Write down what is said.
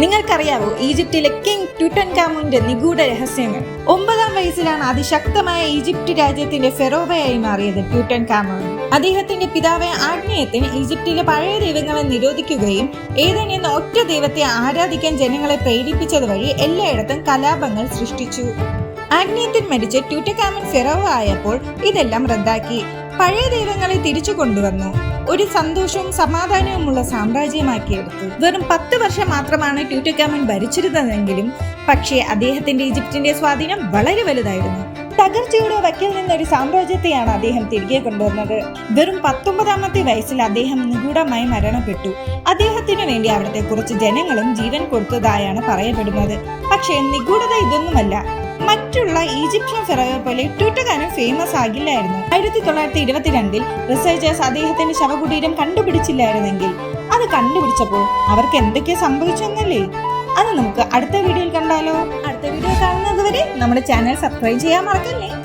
നിങ്ങൾക്കറിയാവോ ഈജിപ്തിലെ കിങ് ട്യൂട്ടൻ കാമുന്റെ നിഗൂഢ രഹസ്യങ്ങൾ ഒമ്പതാം വയസ്സിലാണ് അതിശക്തമായ ഈജിപ്റ്റ് രാജ്യത്തിന്റെ ഫെറോവയായി മാറിയത് ട്യൂട്ടൻ കാമോൻ അദ്ദേഹത്തിന്റെ പിതാവായ ആഗ്നേയത്തിന് ഈജിപ്തിലെ പഴയ ദൈവങ്ങളെ നിരോധിക്കുകയും ഏതൻ ഒറ്റ ദൈവത്തെ ആരാധിക്കാൻ ജനങ്ങളെ പ്രേരിപ്പിച്ചത് വഴി എല്ലായിടത്തും കലാപങ്ങൾ സൃഷ്ടിച്ചു. ആഗ്നേയത്തിൽ മരിച്ച് ട്യൂട്ടക്കാമൻ ഫെറോവ ആയപ്പോൾ ഇതെല്ലാം റദ്ദാക്കി. പഴയ ദൈവങ്ങളെ തിരിച്ചു കൊണ്ടുവന്നു. ഒരു സന്തോഷവും സമാധാനവുമുള്ള സാമ്രാജ്യമാക്കിയെടുത്തു. വെറും പത്ത് വർഷം മാത്രമാണ് ട്യൂറ്റക്കാമൻ ഭരിച്ചിരുന്നതെങ്കിലും പക്ഷേ അദ്ദേഹത്തിന്റെ ഈജിപ്തിന്റെ സ്വാധീനം വളരെ വലുതായിരുന്നു. തകർച്ചയുടെ വക്കിൽ നിന്നൊരു സാമ്രാജ്യത്തെയാണ് അദ്ദേഹം തിരികെ കൊണ്ടുവന്നത്. വെറും പത്തൊമ്പതാമത്തെ വയസ്സിൽ അദ്ദേഹം നിഗൂഢമായി മരണപ്പെട്ടു. അദ്ദേഹത്തിനു വേണ്ടി അവിടുത്തെ കുറച്ച് ജനങ്ങളും ജീവൻ കൊടുത്തതായാണ് പറയപ്പെടുന്നത്. പക്ഷേ നിഗൂഢത ഇതൊന്നുമല്ല. മറ്റുള്ള ഈജിപ്ഷ്യൻ ഫെറോയെ പോലെ ട്യൂട്ടകാനും ഫേമസ് ആകില്ലായിരുന്നു. ആയിരത്തി തൊള്ളായിരത്തി ഇരുപത്തിരണ്ടിൽ റിസർച്ചേഴ്സ് അദ്ദേഹത്തിന്റെ ശവകുടീരം കണ്ടുപിടിച്ചില്ലായിരുന്നെങ്കിൽ അത് കണ്ടുപിടിച്ചപ്പോൾ അവർക്ക് എന്തൊക്കെ സംഭവിച്ചെന്നല്ലേ? അത് നമുക്ക് അടുത്ത വീഡിയോയിൽ കണ്ടാലോ. അടുത്ത വീഡിയോ കാണുന്നതുവരെ നമ്മുടെ ചാനൽ സബ്സ്ക്രൈബ് ചെയ്യാൻ മറക്കല്ലേ?